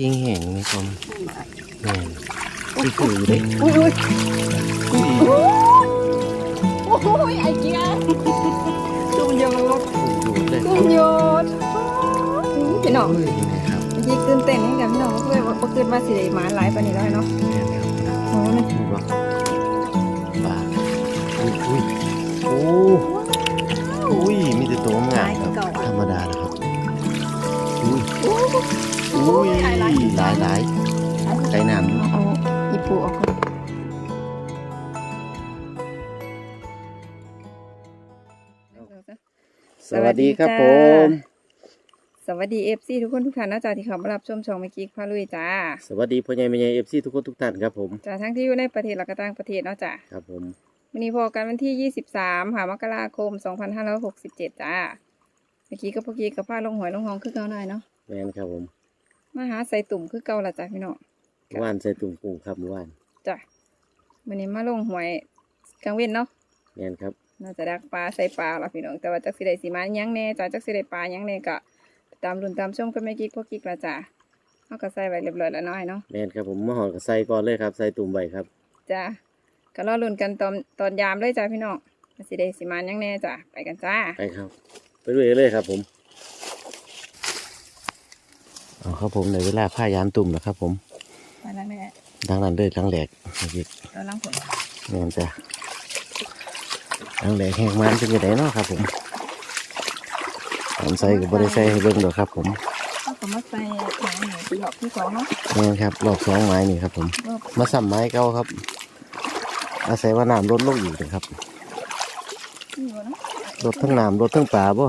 ยิงแห้งนี่ครับแม่นคือคือเด้อุ้ยอุ้ยโอ้ยไอ้เกียร์ตุ้มโยดดูดเลยตุ้มโยดพี่น้องโอ้ยนะครับเมื่อกี้ตื่นเต้นให้กับพี่น้องเพื่อนว่าเกิดมาสิได้มาหลายปานนี้แล้วเนาะแม่นครับโอ้ยดูบ่ปลาอุ้ยอุ้ยโอ้อุ้ยมีแต่ตัวงามครับธรรมดานะครับอุ้ยโอ้ย อุ้ยหลายหลายไก่น้ำเอาอีปูออกก่อนสวัสดีครับผม สวัสดีเอฟซีทุกคนทุกท่านนะจ๊ะที่เข้ามารับชมช่องเมื่อกี้พาลุยจ้า สวัสดีพ่อใหญ่แม่ใหญ่เอฟซีทุกคนทุกท่านครับผมจ้าทั้งที่อยู่ในประเทศและก็ต่างประเทศเนาะจ้าครับผมวันนี้พอกันวันที่ 23ค่ะมกราคม 2567 จ้า เมื่อกี้ก็พอกี้กับผ้าลงหอยลงหองคือเก่าหน่อยเนาะแม่นครับผม มาหาใส่ตุ่มคือเก่าละจ้ะพี่น้องเมื่อวานใส่ตุ่มกุ้งครับเมื่อวานจ้ะวันนี้มาลงหวยกลางเว้นเนาะแม่นครับน่าจะดักปลาใส่ปลาละพี่น้องแต่ว่าจักสิได้สีมาหยังแน่จ้ะจักสิได้ปลาหยังแน่ก็ตามรุ่นตามชมก็ไม่กิ๊กพวกกิ๊กละจ้ะเอาก็ใส่ไว้เรียบร้อยแล้วเน้อยเนาะแม่นครับผมมาหอดกับใส่ก่อนเลยครับใส่ตุ่มใบครับจ้ะก็รอลุ้นกันตอนตอนยามเลยจ้ะพี่น้องว่าสิได้สีมาหยังแน่จ้ะไปกันจ้าไปครับ ไปด้วยเลยครับผม เอาครับผมในเวลาผ้ายามตุ่มแล้วครับ ผมไปแล้วแม่ดังนั้นเลยดังแหลกอีกเราล้างผลแม่นจ้ะดังแหลกแห้งมันเป็นยังไงเนาะครับ ผมตามใส่กับบริใส่ให้เบิ่งดอกครับผมเอาก็มาใส่หนังหมูที่หอกที่สองเนาะแม่นครับรอบสองไม้นี่ครับ ผมรอบมาซ้ำไม้เก่าครับ อาศัยว่าน้ำลดลงอีกนะครับที่อยู่เนาะลดทั้งน้ำลดทั้งปลาบ่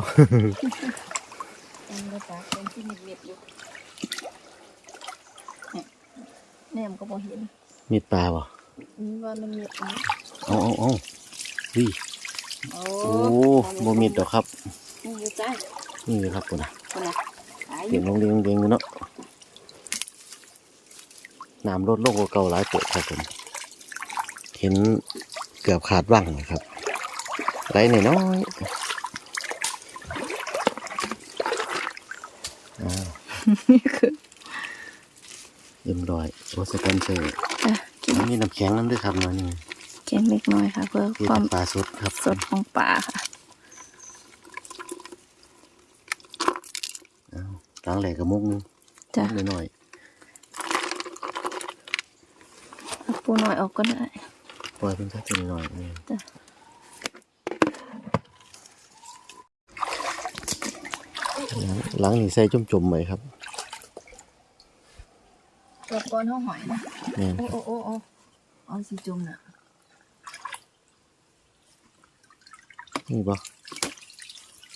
เป็นภาษาเป็นที่มีเม็ดอยู่เนี่ย แนมก็บ่เห็นมีดปลาบ่นี่ว่ามันเม็ดนะเอาเอาเอาวิโอ้โอ้บ่มีดดอกครับ นี่อยู่จ้านี่อยู่ครับคุณนะคนละขายอเสียยู่งลงเรียงเรียงอยู่เนาะน้ำลดลงกว่าเก่าหลายเติบครับผมเห็นเกือบขาดว่างเลยครับไรหน่อยน้อยอ้าวนี่คือ เรียบร้อยโอ้สปอนเซอร์อะกินแล้วมีน้ำแข็งน้ำด้วยครับน้อยหนึงเกนเล็กน้อยค่ะ เพื่อที่ความปลาสดครับสดของปลาค่ะอ้าวล้างแหลกกับมุกนึงจ้ะนิดหน่อยเอาปูหน่อยออกก็ได้ปล่อยเป็นสักนิดหน่อยนี่จ้ะล้างล้างนี่ใส่จุ่มๆไว้ครับตัวก้อ นห้องหอยนะนี่นโอ้โอ้โอ้โอ้เอาสีจุ่มน่ะนี่บ่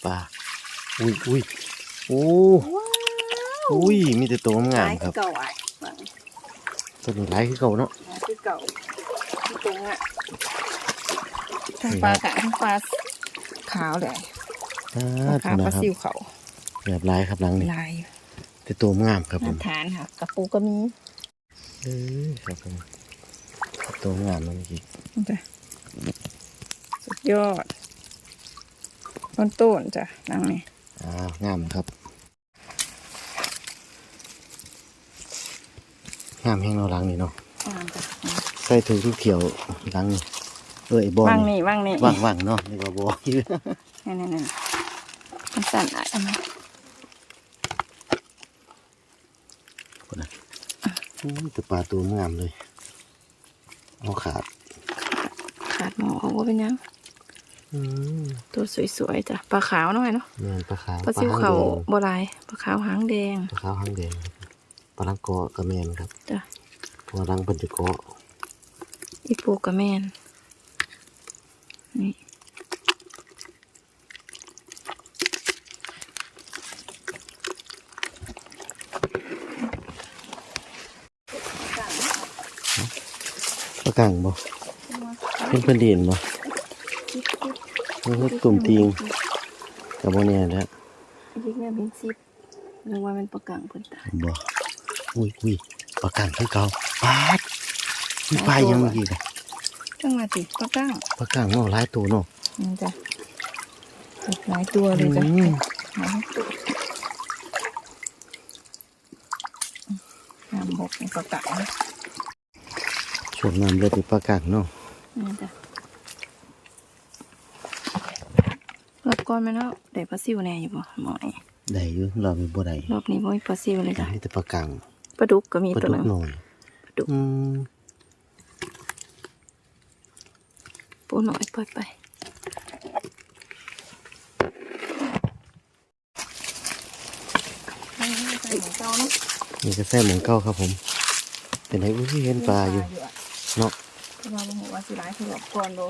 ปลาอุ้ยอุ้ยโอ้ว้าวอุ้ยมีแต่ตัวงามลายๆครับเก่าอะวางตัวนี้ร้ายคือเก่าเนาะลายคือเก่าที่ตรงอะทั้งปลากะทั้งปลาขาวเลยอ่าปลาถูขาวกปลานะครับซิวเขาแบบร้ายครับหลังนี่ลายแต่ตัวงามครับผมามทานค่ะกระปูก็มี เออครับผมตัวงามนั่นอีกจ้ะสุดยอด ต้นต้นจ้ะนังนี่อ่างามครับงามแห้งเราะหลังนี่เนาะอ่านจ้ะใส่ถุงทุกเขียวหลังนี่เอ้ยบอลว่างนี่ว่างนี่ว่างว่างๆเนาะนี่ก็บออยู่นี่นี่นี่มันสั่นอะเอามา อู้ แต่ปลาตัวงามเลยเอาขาด ขาดหมอเอาว่าเป็นยังอืมตัวสวยๆจ้ะปลาขาวหน่อยเนาะนี่นปลาขาวปลาซิวหงเขาแดงโบราณปลาขาวหางแดงปลาขาวหางแดงครับปลาลังกอกระแมนครับจ้ะปลาลังเป็นจะกออีปูกระแมนนี่ กังบ่เป็นเพื่อนดินบ่มันก็ตุ่มติงกับโมเนี่ยแหล้วยิกเนี่ยเป็นซิปนึกว่าเป็นปลากังเพิ่นตายบ่อุ้ยอุ้ยปลากังคือเก่าปลาดมีปลายังเมื่อกี้เลยจังหวะติปลากังปลากังเนาะหลายตัวเนาะนี่จ้ะหลายตัวเลยจ้ะอืมหลายตัวน้ำบกในปลากาง นะช่วงน้ำเลือดในปลากางเนาะนี่จ้ะรอบก่อนไหมเนาะได้ปลาซิวแน่อยู่บ่หมอยได้อยู่เรามีบ่ได้รอบนี้บ่มีปลาซิวเลยจ้ะมีแต่ปลากางปลาดุกก็มีปลาตัวดุหนึกงหน่อยปลาดุกอืมปูหน่อยปล่อยไปใส่ของเก่าเนาะนี่ก็แซ่หมูเก้าครับผม เป็นไงอุ้ยเห็นปลาอยู่ เนาะคือว่าบ่ฮู้ว่าสิหลายคือรอบก่อนบ่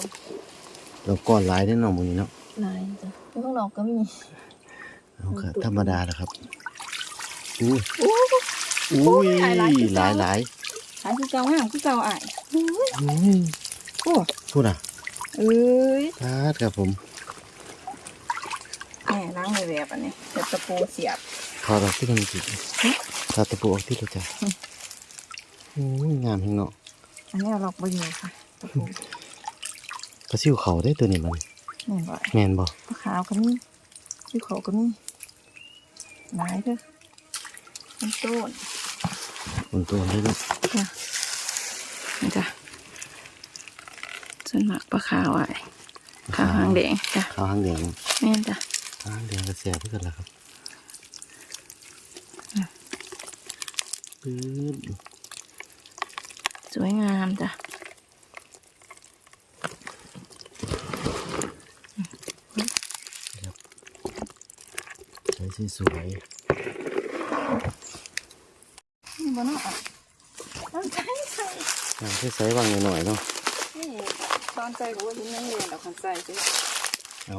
เราก้อนหลายได้เนาะหมูนี้เนาะหลายจ้ะแล้วข้างนอกก็มีเอาค่ะธรรมดาแหละครับอุ้ยโอ้ อุ้ยหลายหลายหลายหลายหลายคือเก่างามคือเก่าอ้ายอุ้ยอุ้ยโอ้พูดอะเอ้ยพาดครับผมแหม่ล้างเลยแบบอันนี้เดี๋ยวตะปูเสียบ ถอดออกที่กันจิถอดตะปูออกที่เราจะอืมอุ้ยงามแห่งเนาะ อันนี้เอาล็อกบ่อยู่ค่ะตะปูปลาซิวเขาได้ตัวนี้มันนี่บ่แมนบ่ปลาขาวก็มีที่เขาก็มีหลายเด้อเป็นต้นบนตัวได้เนาะจ้ะนี่จ้ะส่วนมากปลาขาวอะขาวหางแดงจ้ะขาวหางแดงแม่นจ้ะขาวหางแดงกระเสียเพื่อนละครับปื๊ด สวยงามจ้ะใช้สวยนี่บ่เนาะตอนใจใส่ๆงามใช้ๆวางหน่อยๆเนาะนี่ตอนใจกูว่าที่นั่งเรียนดอกคันใจจ้ะเอา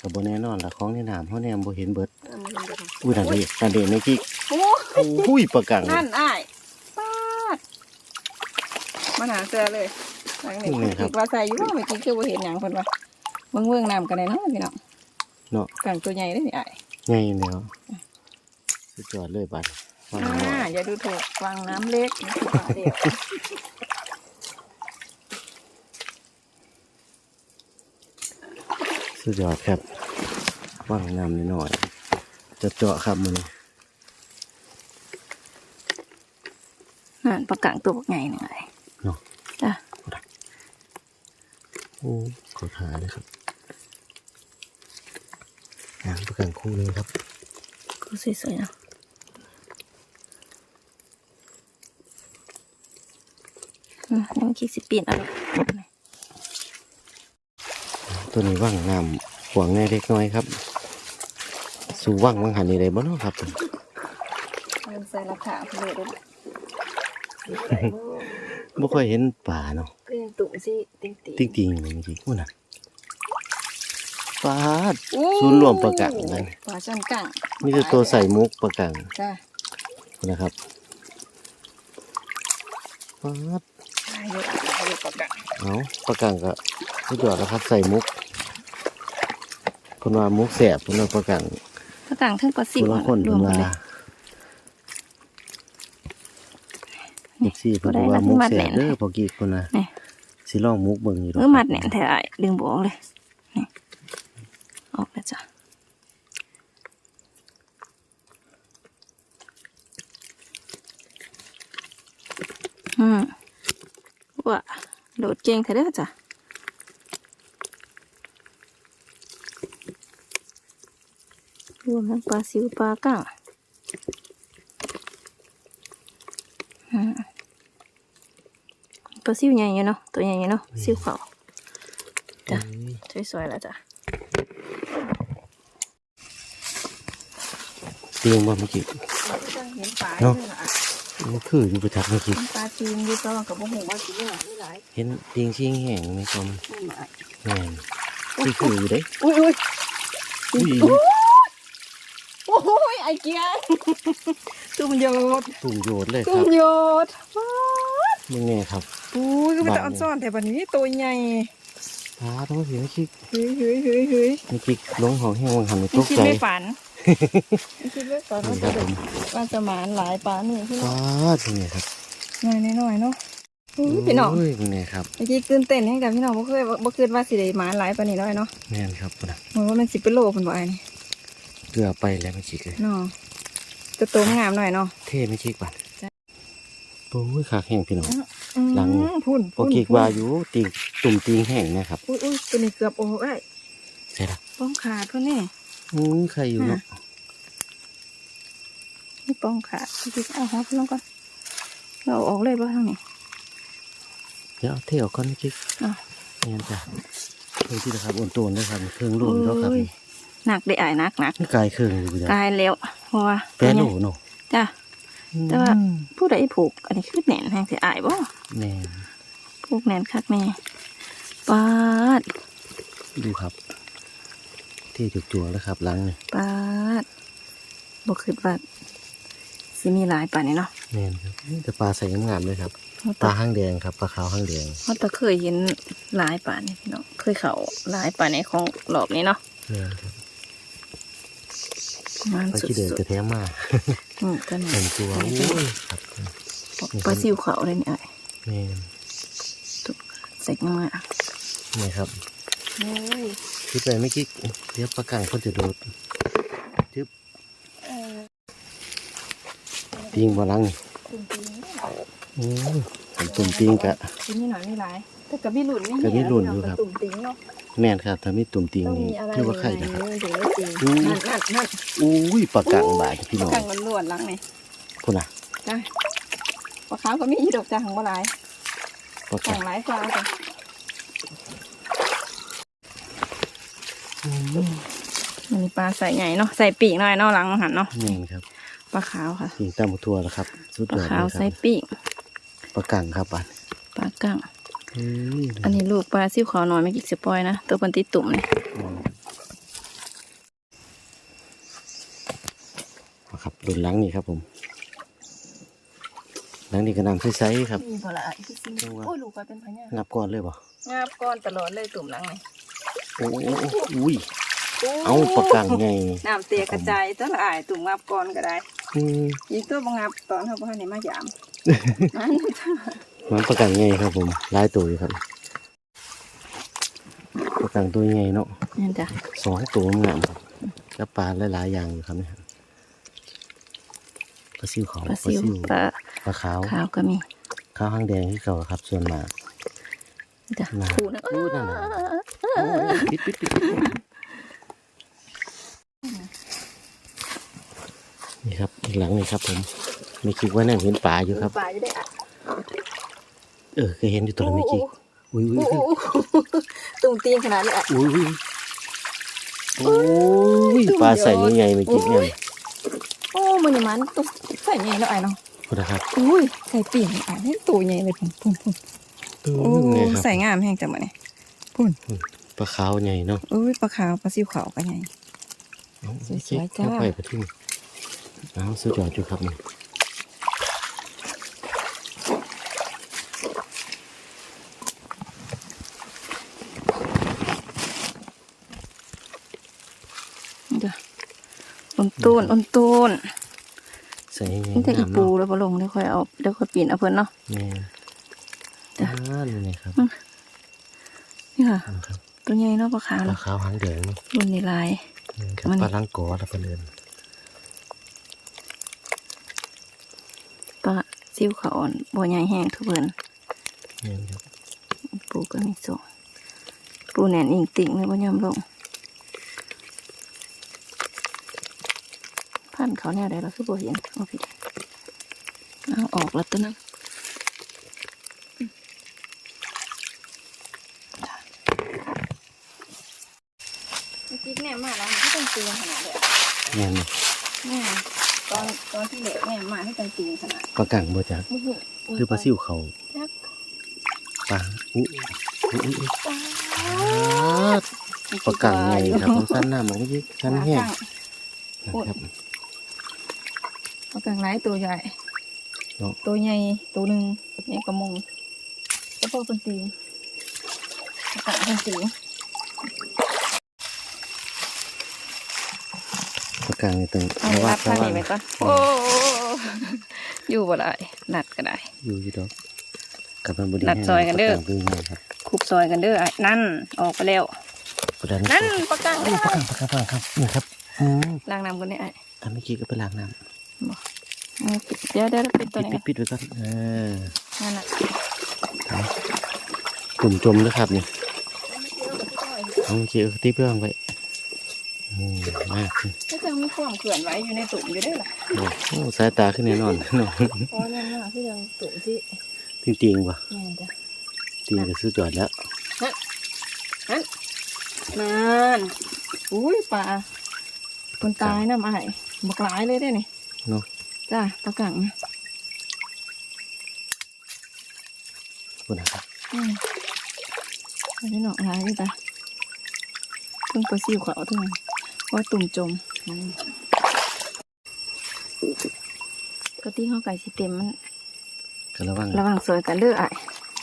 กับบแน่นอนละของในน้ำเขาแนมบ่เห็นเบิดเออมันเป็นแบบอุ้ยนั่นเด็นั่นเด็ไม่กิ๊กโอ้อุ้ยปลากังนั่นอ้ายปาด มาหาเจอเลยหลังนี้อีกว่าใส่อยู่ว่าเมื่อกี้คือว่าเห็นหยังเพิ่นว่าเบิ่งเบิ่งน้ำกันได้เนาะพี่น้องเนาะกังตัวใหญ่ได้อนี่อ้ายไงแล้วสุดยอดเลยบัดวางหน่อ่าอยอย่าดูถูกวางน้ำเล็กนี่คือปลาเดียวสุดยอดครับวางน้ำหน่อยๆจะเจาะครับมันนั่นปลากังตัวบักใหญ่หนึ่งเลย เนาะจ้ะโอ้ขอขาเลยครับงานประกันคู่เลยครับกูสวยๆเนาะอืมยังคิดสิปีนเอะไรตัวนี้ว่างน้ำหวงแน่เล็กน้อยครับ สู่ว่างว่างหันนี่ได้บ่เนาะครับมันใส่ราคาเพลด้วย บ่ค่อยเห็นป่าเนาะก็ยังตุ่มสิติงติติ๊งติงๆเลยเมื่อกี้อู้น่ะปาด ศูนย์รวมปลากังนั่น ปลาช่อนกังมีแต่ตัวใส่มุกประกังจ้ะนะครับปาดเยอะเยอะปลากังเอาประกังก็สุดยอดแล้วครับใส่มุกคนว่ามุกแสบคนว่าประกัง ปลากังทั้งปลาสิควนละคนรเพิ่วมนกันว่าเลย เอฟ ซีเพิ่นบ่ได้ว่านะมุกมัดแสแน่บนเด้อพอกี้คนน่ะนี่สิลองมุกเบิ่งอยู่ดอกเออมัดแหน่นแถวไอ้ดึงบออกเลยนี่ออกแล้วจ้ะอืมว่าโดดเก่งแท้เด้อจ้ะรวมทั้งปลาซิวปลาก้างอืม ปลาซิวใหญ่อยู่เนาะตัวใหญ่อยู่เนาะซิวเขาจ้ะเอ้ยสวยๆแล้วจ้ะเตียงบ่เมื่อกี้เห็นปลาเนาะมันคืออยู่ประจักษ์เมื่อกี้ปลาจีนอยู่ตอนกับพวกหูว่าจีนหลายหลายเห็นเตียงชิงแห้งในคอมไม่หมายแม่นคือคืออยู่เด้อุ้ยอุ้ยอุ้ยโอ้ยไอเกียร์ตุ้มโยดตุ่มโยดเลยคตุ้รัมบโยดมึงไงครับอุ้ยก็เป็นตาอ่อนซ่อนแต่วันนี้ตัวใหญ่พาทุกทีเมื่อกี้เฮ้ยเฮ้ยเฮ้ยเฮ้ยเมื่อกี้ลงของแห้งวังหันไปตไม่กคิดใจไม่ฝันไม่คิดไม่ฝันว่านี่คจะรับแบผบมว่าจะหมานหลายปลานี่พี่น้พาองดเป็นไงครับหน่อยหน่อยๆเนาะอุ้ยพี่น้องโอ้ยเป็นไงครับเมื่อกี้ตื่นเต้นให้กับพี่น้องบ่เคยบ่คิดว่าสิได้หมานหลายปลานี่แล้วเนาะแม่นครับนะเหมือนว่ามันสิเป็นโลเพิ่นบ่ไอ้นี่ เกลือไปแล้วเมื่อกี้เลยเนาะตัวโตมันงามหน่อยเนาะเท่ไม่คิดบัดโอ้ยขาแห้งพี่น้องอืมหลังพุ่นโอเคกว่าอยู่ติงตุ่มติงแห้งนะครับอุ้ยอุ้ยตัวนี้เกือบโอ้ไอ้ใช่ละป้องขาดเพื่อนนี่อือใครอยู่เนาะนี่ป้องขาดพี่เอาหัวพี่ลงก่อนเราเอาออกเลยป่ะทางนี้เดี๋ยวเอาเที่ยวก่อนจิ๊กอะนี่นจ้ะเพิ่งที่นะครับอ้วนตัวนะครับเครื่องลูกแล้วครับโอ้ย หนักได้ไอ้ายหนักหนักนี่กายเครื่องอยู่จ้ะกายแล้วเพราะว่าแปรโลเนาะจ้ะแต่ว่าอืมผู้ใดผูกอันนี้คือแหนนแห้งสิอายบ่แม่นผูกแหนนคักแม่ปาดดูครับที่จุกจัวแล้วครับหลังนี่ปาดบ่คิดว่าสิมีหลายป่านนี้เนาะแม่นครับนี่แต่ปลาใส่งามๆเลยครับเราปลาตะห้างแดงครับปลาขาวห้างแดงเราตะเคยเห็นหลายป่านนี้พี่น้องเคยเขาหลายป่านนี้ของรอบนี้เนาะแม่นครับ มันปลาสุขี้เดือดดกระแทกมากๆอืมก็เห็นี่นตัวโอ้ยครับปลาซิวเขาเลยนี่อ้ายแม่นใส่ยังมานี่ครับโอ้ยคิดไปไม่คิดเดี๋ยวประกังคนจะโดดจึ๊บเออปิงบ่หลังนี่ตุ่มตีนโอ้ยผมตุ่มปิงกะทีนี้หน่อยไม่หลายแต่กับพี่หลุนไม่กับพี่หลุนอยู่ครับ ตุ่มตีนเนาะ แม่นครับถ้ามีตุ่มติงต้องนี่มีอะไรคือว่าไข่ในนะครับนี้ถึงได้จริงอืม นั่นนั่นนั่นอุ้ยประกังบาดพี่น้องกังมันล้วนๆหลังนี่พุ่นน่ะจ้ะปลาขาวก็มีอีดอกจ้าของปลาหลายประขกัองงหลายฟ้าจ้ะอืมมันมีปลาใส่ใหญ่เนาะใส่ปีกหน่อยเนาะหลังหันเนาะแม่นครับปลาขาวค่ะปิงตามทั่วแล้วครับสุดปลายอดขาวเลยคใส่รับปีกประกังครับบาดปลากั้งเฮ้ย อันนี้ลูกปลาซิวขาวน้อยไม่กินสปอยนะตัวปันติดตุ่มเลยอืมเอาครับดุนหลังนี่ครับผมหลังนี่ก็นำใสๆครับมีปลาที่ซิงจังหวะโอ้ยลูกปลาเป็นพญางับก่อนเลยบ่งาบก้อนตลอดเลยตุ่มหลังเลยโอ้โหอุ้ยเอาประกังไงน้ำเตียกระจายตัวละอายตุ่มงาบก้อนก็ได้อืมอีกตัวบงับตอนเขาบ้านนี่มายามมัน มันประกังไงครับผมหลายตัวอยู่ครับ ประกังตัวใหญ่เนาะนี่จ้ะสองตัวงามครับแล้วปลาหลายๆอย่างอยู่ครับเนี่ยปลาซิวขาวปลาซิวปลาปลาขาวขาวก็มีขาวหางแดงที่เก่าครับ ส่วนมากนี่จ้ะน่ะคู่นะอู้นั่นน่ะโอ้ยปิดปิดปิดปิดนี่ครับอีกหลังนี่ครับผมไม่คิดว่านั่นเห็นปลาอยู่ครับปลาจะได้อะ เออเคยเห็นอยู่ตัวละไม่คิดอุ้ยอุ้ยโอ้อุ้ยโหตุ่มตีนขนาดเลยอะอุ้ยอุ้ยโอ้ยปลาใส่ยังไงไม่คิดเนี่ยโอ้มันนี่มันตุ่มใส่ใหญ่แล้วไอ้เนาะคุณนะครับอุ้ยใส่ปีกอะนี่ตัวใหญ่เลยพุ่นพุ่นพุ่นอืมโอ้นี่ครับใส่งามแห้งจังมาเนี่ยพุ่นปลาขาวใหญ่เนาะอุ้ยปลาขาวปลาซิวขาวก็ใหญ่เอาสวยๆจ้าเข้าไปไปที่นี่เอาสุดยอดจุครับนี่นี่จ้ะ อนตูนอนตูนใส่ยังไงนี่แต่อีงามปูเนาะแล้วพอลงเดี๋ยวค่อยเอาเดี๋ยวค่อยปีนเอาเพิ่นเนาะแม่จ้ะอ่านี่ไงครับนี่ค่ะครับตัวใหญ่เนาะปลาขาวปลาเนาะขาวหางแดงเนาะรุ่นนี้ลายนี่ครับมันปลาลังกอแล้วปลาเลือนปลาซิวขาวอ่อนบัวใหญ่แห้งทุกเพิ่นนี่ครับปูก็มีส่งปูแหนนอิงติ่งเลยบ่ยอมลง พันเขาแนวใดเราคือบ่เห็นเอาพี่เอาออกแล้วตัวนั้นจิ๊กแน่มาแล้วที่ต้องตีขนาดเลยนี่นี่แม่ตอนตอนที่เหล็กแม่มาให้ต้องตีขนาดปลากังบ่จักโอ้โหคือปลาซิวเขายักษ์ปลาอุ้ยอุ้ยอุ้ยปลาปลากังไงครับผมสั้นหน้ามันก็ยิ่งสั้นแห้งนะครับ ปลากังหลายตัวใหญ่ เนาะ ตัวใหญ่ตัวหนึ่งนี่กระมงแล้วพวกเป็นตีปลากังเป็นตีปลากังนี่ต้องเอาระวัรัดบระทางวันี้งไปก่อนโอ้อยู่บ่ได้นัดก็ได้ อยู่อยู่ดอกกับมันบดีดัดซอยกันเด้อปลากังเป็นไงครับคุบซอยกันเด้อไอ้นั่นออกไปแล้วกระดานนั่นปลากังโอ้ปลากังปลากังปลากังครับนี่ครับอืมล้างน้ำกันได้ไอ้ถ้าไม่คิดก็ไปล้างน้ เออปิดเดี๋ยวเดี๋ยวปิดตัวปิดนี้ปิดปิดไว้ก่อนเออนั่นน่ะตุ่มจมนะครับนี่เอาโอเคเอาตีเพื่อนไว้โอ้มากเลยก็จะมีความเขื่อนไว้อยู่ในตุ่มอยู่ด้วยล่ะโอ้โหสายตาขึ้นแน่นอนเพราะนั่นน่ะคือยังตุ่มที่จริงจริงๆว่ะแม่นจ้ะจริงก็ซื้อจอดแล้วนั่นอุ้ยปลาคนตายน้ำไอ้ายบักหลายเลยได้นี่ เนาะจ้าปลากังนะคุณนะครับอืมอันนี้หนอกหลายเลยจ้ะเพิ่งไปซิวเขาเท่านั้นว่าตุ่มจมอืมกะทิข้าวไก่สิเต็มมันก็ระวังระหว่างสวยกันเลือไอ้าย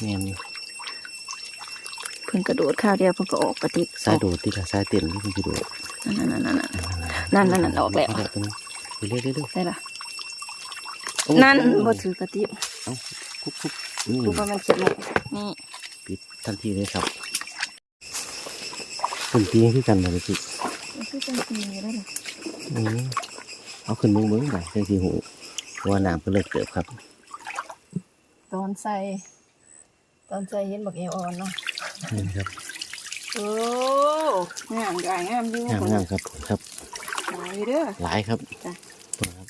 แม่นอยู่เพิ่งกระโดดข้าวเดียวเพิ่งก็ออกกะทิสายโดดที่ละสายเต็มที่คุณจะโดดนั่นนั่นนั่นนั่นนั่นนั่นนั่นออกแล้ว ตรงนี้ไปเรื่อยๆเรื่อยได้ละๆโอ้นั่นบ่ถือกะทิเอาคุบคุบอืมดูว่ามันเขียนหมดนี่ปิดทันทีเลยครับคุณตีขึ้นกันเลยพี่มันคือจังสีนี่ได้เลยอืมเอาขึ้นมึงมึงไปเส้นสีหูเพราะว่าน้ำก็เลิกเกิดครับ ตอนใส่ตอนใส่เห็นบักเอวอ่อนเนาะนี่นะครับโอ้งามใหญ่งามอยู่งามงามครับครับหลายเด้อหลายครับจ้ะครับ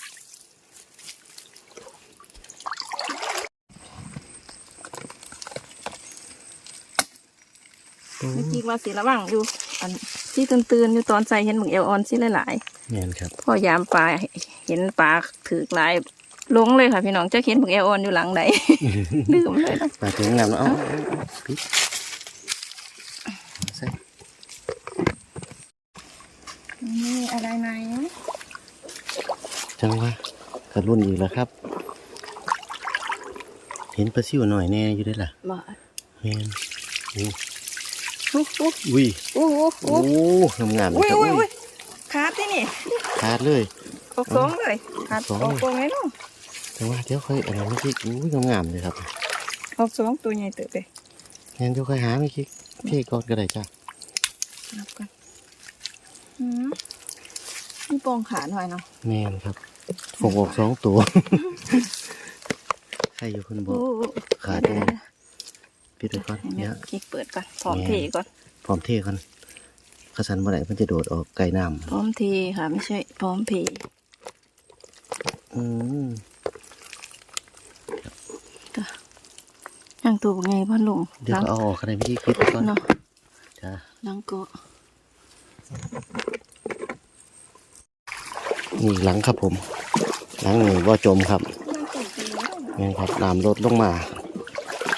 เมื่ อกี้ว่าสีระวังอยู่ อันที่ตื่นๆอยู่ตอนใส่เห็นบักเอวอ่อนสิหลายเนียนครับๆพอยามปลาเห็นปลาถือกหลายลงเลยค่ะพี่น้องจะเห็นบักเอวอ่อนอยู่หลังใดลืมเลยนะปลาตัวงามเนาะเอาเอาเอาปิดเอาใส่นี่อะไรไหนจังวะกระรุ่นอีกแล้วครับ เห็นปลาซิวหน่อยแน่อยู่ได้อล่ะบ่แม่นโอ้ อู้อู้อุ้ยอู้อู้โอ้งามๆเลอุ้ยยครับอุ้ยอุ้อุ้ยยขาดที่นี่ขาดเลยออกสองเลยขาดสองออกตัวไหนเนาะแต่ว่าเดี๋ยวค่อยอะไรไม่คิดอุ้ยงามๆเลยครับออกสองตัวใหญ่เติบเลยงั้นเดี๋ยวค่อยหาไม่คิดพี่ก่อนก็ได้จ้ะนับกันอืมนี่ปองขาหน่อยเนาะแม่นครับฟกออกสองตัวใครอยู่คนบอกโอ้ขาดตรงนี้ ปิดไปก่อนให้เนี่แม่ยคลิกเปิดก่อนพร้อมเทก่อนพร้อมเทก่อนข้าสันเมื่อไหร่มันจะโดดออกไก่น้พร้อมเทค่ะ ไม่ใช่ พร้อมเพย์ำอืมย่างตัวไงพ่อลุงเดี๋ยวล้างก็เอาออกอะไรพี่คิดไปก่อนเนาะจ้าล้างก็นี่หลังครับผม หลังนี่ว่าจมครับล้างตัวดีแล้วแม่นครับน้ำลดลงมา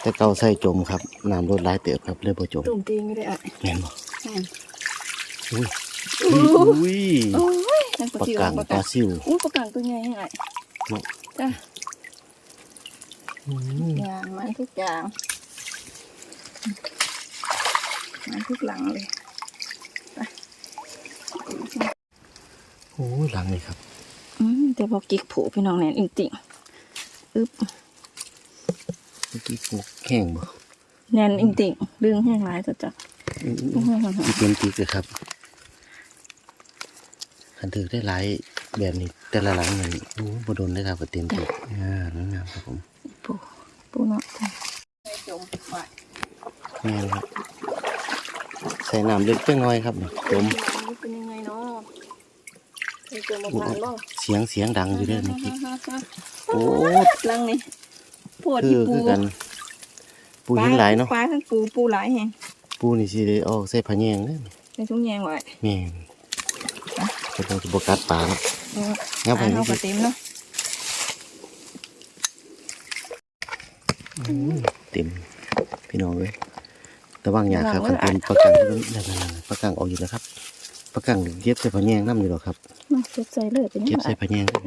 แต่เก่าใส่จมครับน้ำลดหลายเติบครับเลยบ่จมตุ่มตีนไม่ได้อะแม่นบ่แม่นอุ้ยอู้อุ้ยโอ้ยนั่นปปลาลาซิวกังปลาปกัลางซิวอู้ปลากังตัวใหญ่ยังไงเนาะจ้ะอืมอย่างมันทุกอย่างมันทุกหลังเลยโอ้ยหลังเลยครับ อืมแต่บอกกิกผูพี่น้องแน่นจริงๆอึ๊บ เมื่อกี้ปลูกแข้งบ่แน่นจริงๆดึงแห้งหลายตัวจ้ะอืมอื้อหือสิเป็นจิกเลยครับคันถือได้หลายแบบนี้ แต่ละหลังนี่โอ้บ่โดนได้ครับก็เต็มตัวอ่างามครับผมปูปูเนาะจ้ะจมไว้แม่นครับใส่น้ำลึกจังน้อยครับจมมันเป็นยังไงเนาะเคยเจอมาผ่านบ้างเสียงเสียงดังอยู่เด้อเมื่อกี้โอ้หลังนี่ ปวดคืที่อปูคือกัน ปูหินหลายเนาะปลาทั้งปูปูหลายแฮงปูนี่สิได้ออกใส่ผ้าแยงเด้อในทุ่งแยงไว้แม่นก็ต้องสิบ่กัดปลาเนาะเอองับไปอ่าเมื่เฮาอก็กี้เต็มเนาะอืมเต็มพี่น้องเอ้ยระวังอย่าครับคันเป็นปลากังนั่นๆๆปลากังออกอยู่แล้วครับปลากังเย็บใส่ผ้าแยงนํอยู่หรอกครับ มาเก็บใส่เลยเป็นยังเก็บไงใส่ผ้าแยงครับ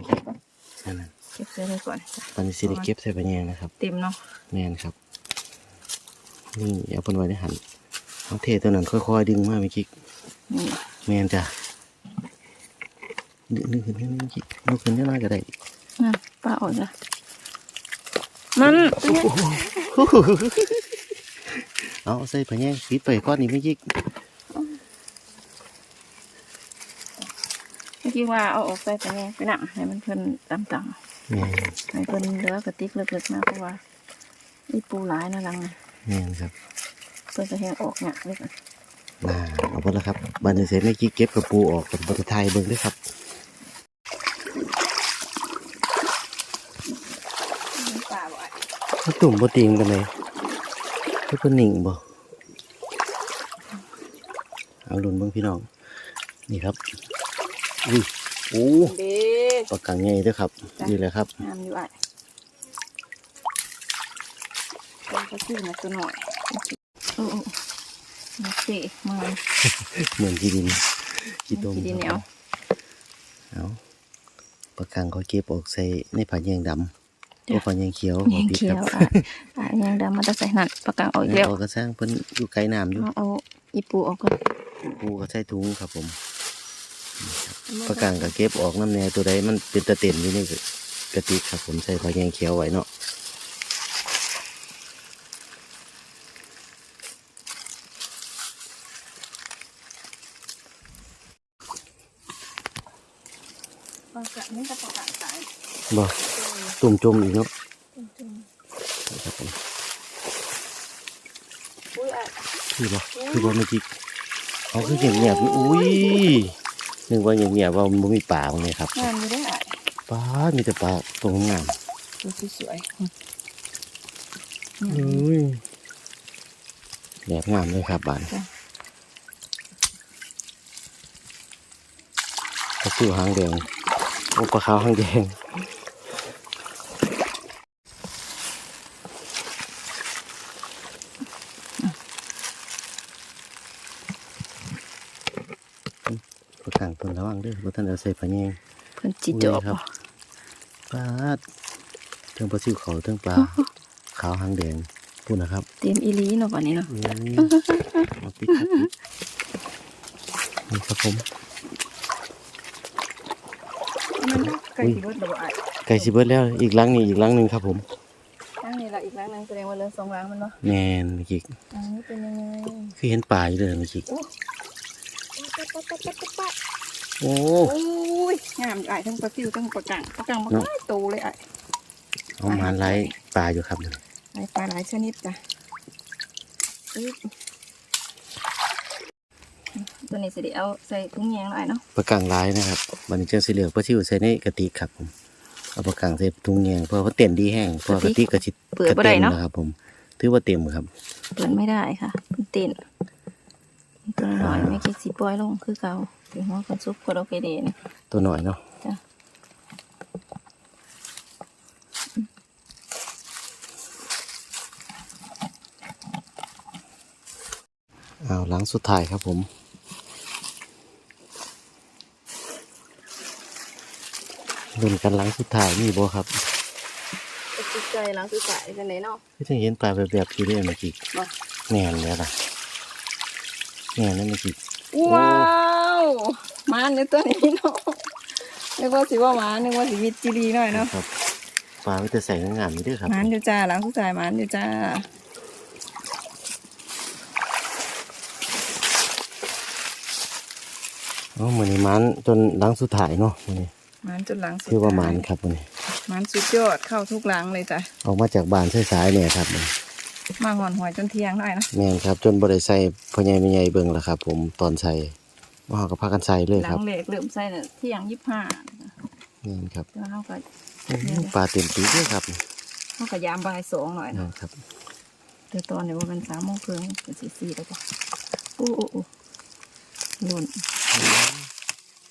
นั่นน่ะ เก็บใส่เลยก่อนจ้ะตอนนี้สิได้เก็บใส่ผ้าแยงนะครับ เต็มเนาะแม่นครับ นี่เอาเพิ่นไว้ในหันเอาเทตัวนั้นค่อยๆดึงมาเมื่อกี้นี่แม่นจ้ะดึงดึงขึ้นดึงเมื่อกี้ลุกขึ้นได้น้อยก็ได้นะปลาออกจ้ะมันเอาใส่ผ้าแยงปิดไปก้อนนี้เมื่อกี้เมื่อกี้ว่าเอาออกใส่ไปไงไปหนังให้มันเพิ่นต่ำแม่น ให้เพิ่นเหลือกระติกเล็กๆนะเพราะว่ามีปูหลายนะหลังนะแม่นครับเพิ่นจะแหงออกเนี่ยเลยกันน่าเอาไปแล้วครับบันเดเสร็จไม่กี้เก็บกระปูออกกับบัตรไทยเบิ่งด้วยครับป่าบ่อะถ้าตุ่มบ่ติงกันเลยคือเพิ่นนิ่งบ่เอาลุ้นเบิ่งพี่น้อง นี่ครับอุ้ยโอ้เด้ ปากกังใหญ่เด้วยครับนี่แหละครับงามอยู่อะเป็นกระซี่นะตัวหน่อยโอ้โอ้มาสิมาเหมือนที่ดินกี่ตมขี้ดินเหนียวเอาปากกังเขาเก็บออกใส่ในผ้าแยงดำโอ้ผ้าแยงเขียวยังผิดเขีคยรับวอะอะยังดำมาแตะใส่นั่นประกางออกอีกแล้วเอากระสร้างเพิ่นอยู่ไกลน้ำอยู่เอาเอาอีปูออกก่อนปูก็ใส่ถุงครับผม ปากกังก็เก็บออกน้ำแน่ตัวใดมันเป็นตะเต็นอยู่ในกระติกครับผมใส่ผ้าแยงเขียวไว้เนาะปากกางนี่จะประกางสายบ่ตุ่มจมอีกเนาะครับผมอุ้ยอะคือบ่คือบ่ไม่จิกเอาคือเงียบเงียบๆอุ้ย นึกว่าเงียบเงียบๆว่ามันบ่มีป่าตรงนี้ครับงามอยู่ได้อะปลามีแต่ปลาตัวงามดูสวยอุ้ยแหลกงามเลยครับบานปลาซิวหางแดงโอ้ปลาขาวหางแดงปลางต้นระวังเด้วยบ่ท่านเอาใส่ปลาแยงเพิ่นจิจอบครับปลาเทิงปลาซิวเขาเทิงปลาขาวหางแดงพูดนะครับ เตรียมอีลีเนาะวันนี้เนาะมาปิดครับปิดนี่ครับผมไก่สิเบิร์ดบ่อะไก่สิเบิร์ดแล้วอีกหลังนี้อีกหลังหนึ่งครับผมตั้งนี่ละอีกครั้งนึงแสดงว่าเหลือสองครั้งมันเนาะแน่นมื่อกี้อันนี้เป็นยังไงคือเห็นป่าอยู่เลยมื่อกี้ โอ้โอ้ยงามอยู่อะทั้งปลาซิวทั้งปลากังปลากังมันก็โตเลยอะเอามาไล่ป่าอยู่ครับหลายปลาหลายชนิดจ้ะอึ๊บตัวนี้สิเดี๋ยวเอาใส่ถุงแยงหน่อยเนาะปลากลางร้ายนะครับบันนี้เจ้าสีเหลืองปลาชิวใส่ในกระติกครับผมเอาปลากลางใส่ถุงแยงเพราะว่าเต็มดีแห้งเพราะว่ากระติกกระชิดเปิดบ่ได้เนาะนะครับผมถือว่าเต็มครับเปิดไม่ได้ค่ะมันเต้นตัวน้อยไม่คิดสิปล่อยลงคือเก่า ถึงหัวกันซุปก็โอเคเดนี่ตัวหน่อยเนาะจ้ะเอาหลังสุดท้ายครับผมรุ่นกันหลังสุดท้ายนี่บ่ครับติดใจหลังสุดท้ายกันไหนเนาะพี่ถึงเห็นปลาแบบแบบอยู่ด้วยเมื่อกี้บ่แน่นเลยล่ะแน่นนั่นเมื่อกี้ ว้าวมาในตัวนี้เนาะนึกว่าสิว่าหมานึกว่าสิวิตจิรีหน่อยเนาะครับปลาไม่แต่ใส่งามๆนี่ด้วยครับหมานอยู่จ้าหลังสุดท้ายหมานอยู่จ้าอ๋อเหมือนมันจนหลังสุดท้ายเนาะมื้อนี้หมานจนหลังสุดคือว่าท้ยมันครับมื้อนี้หมานสุดยอดเข้าทุกหลังเลยจ้ะออกมาจากบ้านสายๆเนี่ยครับมาหอนหอยจนเที่ยงหน่อยนะแม่นครับจนบ่ได้ใส่พ่อใหญ่แม่ใหญ่เบิ่งแล้วครับ ผมตอนใส่ว่าเขาก็พากันใส่เลยหลัครับงเหล็กเริ่มใส่เนี่ยเที่ยงยี่สิบห้าแม่นครับแล้วเขาก็อื้อหือปลาเต็มปีกเลยครับเขาก็ยามบ่ายสองหน่อยนั่นะนครับเดี๋ยวตอนเดี๋ยวว่าเป็นสามโมงครึ่งเป็นสี่สี่แล้วจ้ะอู้อู้อู้หล่น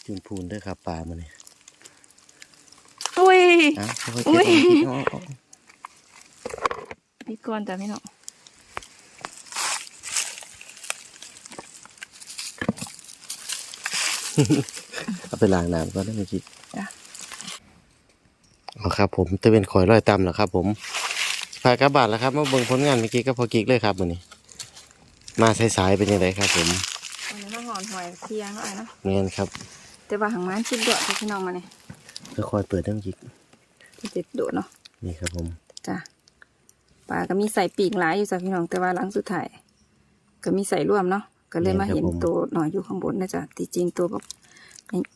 จุนพูนด้วยครับปลามื้อนี้อุ้ย อะค่อยๆอุ๊เก็บยเอาเอาเอา พี่ก้อนจ้ะพี่เนาะเอาไปล้างน้ำก่อนได้เมื่อกี้จ้ะเอาครับ ผมตะเป็นข่อยร้อยตำแล้วครับ ผมพากลับบ้านแล้วครับมาเบิ่งผลงานเมื่อกี้ก็พอกิกเลยครับมื้อนี้ มาสายๆเป็นยังไงครับ ผมอันนี้มาหอนหอยเที่ยงหน่อยเนาะเนียนครับ แต่ว่าหางมันชิดโดดจ้ะพี่น้องมาเนี่ยค่อยๆเปิดได้เมื่อกี้จิดโดดเนาะนี่ครับผมจ้ะ ปลาก็มีใส่ปีกหลายอยู่จ้ะพี่น้องแต่ว่าหลังสุดท้ายก็มีใส่ร่วมเนาะก็เลยมาเห็นตัวหน่อยอยู่ข้างบนนะจ๊ะที่จริงตัวแบบ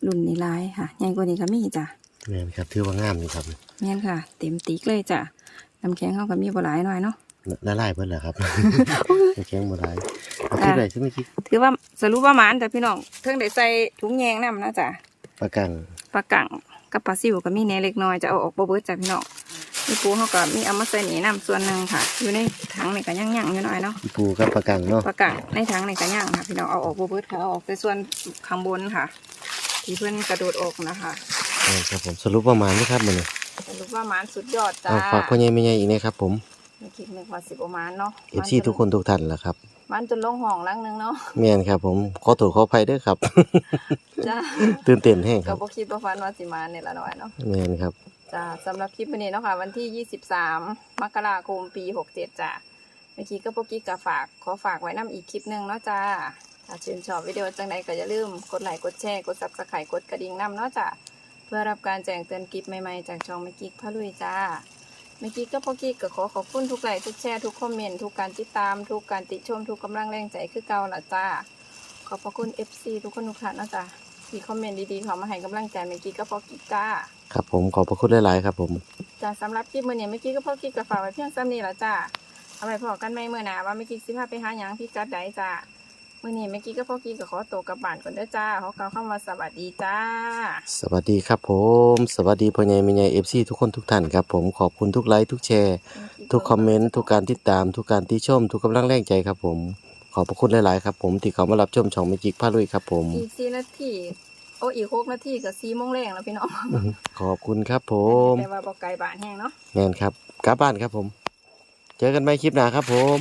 รุ่นนี้หลายค่ะใหญ่กว่านี้ก็มีจ้ะเนียนครับถือว่างามนี่ครับแม่นค่ะ เต็มติ๊กเลยจ้ะน้ำแข็งเขาก็มีบ่หลายหน่อยเนาะละลายเพิ่นเหรอครับแข็งบ่ได้เอาที่ไหนใช่ไหมคิดถือว่าสรุปว่าหมานแต่พี่น้องเทิงได้ใส่ถุงแยงน้ำนะจ้ะปลากังปลากังกับปลาซิวก็มีแหน่เล็กน้อยจะเอาออกบ่เบิดจ้ะพี่น้อง มีปูเขาก็มีเอามาใส่นี่น้ำส่วนหนึ่งค่ะ อยู่ในถังนี่ก็ย่างๆอยู่หน่อยเนาะอีปูกับปลากังเนาะปลากังในถังนี่ก็ย่างค่ะพี่น้องเอาออกบ่เบิดค่ะเอาออกแต่ส่วนข้างบนค่ะ ที่เพิ่นกระโดดออกนะคะนี่ครับผมสรุปประมาณนี้ครับมันนี่สรุปว่าหมานสุดยอดจ้าเอาฝากพ่อใหญ่แม่ใหญ่อีกนะครับผมมีคลิปหนึ่งว่าสิบประมาณเนาะเอฟซีทุกคนทุกท่านแหละครับมันจนลงห้องลังหนึงเนาะแม่นครับผมขอโทษขออภัยเด้วยครับจ้าตื่นเต้นแห้งคก็รับบ่คิดว่าฟันว่าสิมาเนี่ยละน้อยเนาะแม่นครับ จ้าสำหรับคลิปวันนี้เนาะค่ะวันที่ 23 มกราคมปี 67จ้าเมื่อกี้ก็พวกกี้ก็ฝากขอฝากไว้นํอีกคลิปหนึงเนาะจ้าถ้าชื่นชอบวิดีโอจังใดก็อย่าลืมกดไลค์กดแชร์กด Subscribe กดกระดิ่งนํเนาะจ้าเพื่อรับการแจ้งเตือนคลิปใหม่ๆจากช่องเมกิกพะลุยจ้าเมื่อกี้ก็พอกี้ก็ขอขอบคุณทุกไลค์ทุกแชร์ทุกคอมเมนต์ทุกการติดตาม ทุกการติชมทุกกำลังแรงใจคือเก่าละจ้าขอบพระคุณ FC ทุกคนทุกท่านนะจ๊ะที่คอมเมนต์ดีๆเขามาให้กำลังใจเมื่อกี้ก็พอกี้จ้า ครับผมขอบพระคุณหลาย ๆ ครับ ผมจ้าสำหรับคลิปมื้อนี้เมื่อกี้ก็พอกี้ก็ฝากไว้เพียงซ้ำนี้ละจ้าเอาไว้พอกันใหม่มื้อหน้าว่าเมื่อกี้สิพาไปหาหยังพี่กัดใดจ้ามื้อนี้เมื่อกี้ก็พอกี้ก็ขอตัวกลับบ้านก่อนเด้อจ้าขอกล่าวคำว่าสวัสดีจ้า สวัสดีครับผม สวัสดีพ่อใหญ่แม่ใหญ่เอฟซีทุกคนทุกท่านครับผมขอบคุณทุกไลค์ทุกแชร์ ทุกคอมเมนต์ทุกการติดตามทุกการติชม ทุกกำลังแรงใจครับผม ขอบพระคุณหลาย ๆ ครับผมที่เขามารับชมช่องเมจิกพาลุยครับผม อีกสี่นาที โอ้อีกหกนาทีก็สี่โมงแรงแล้วพี่น้องขอบคุณครับผมแต่ว่าบ่ไกลบ้านแห้งเนาะแม่นครับกลับบ้านครับผม เจอกันใหม่คลิปหน้าครับผม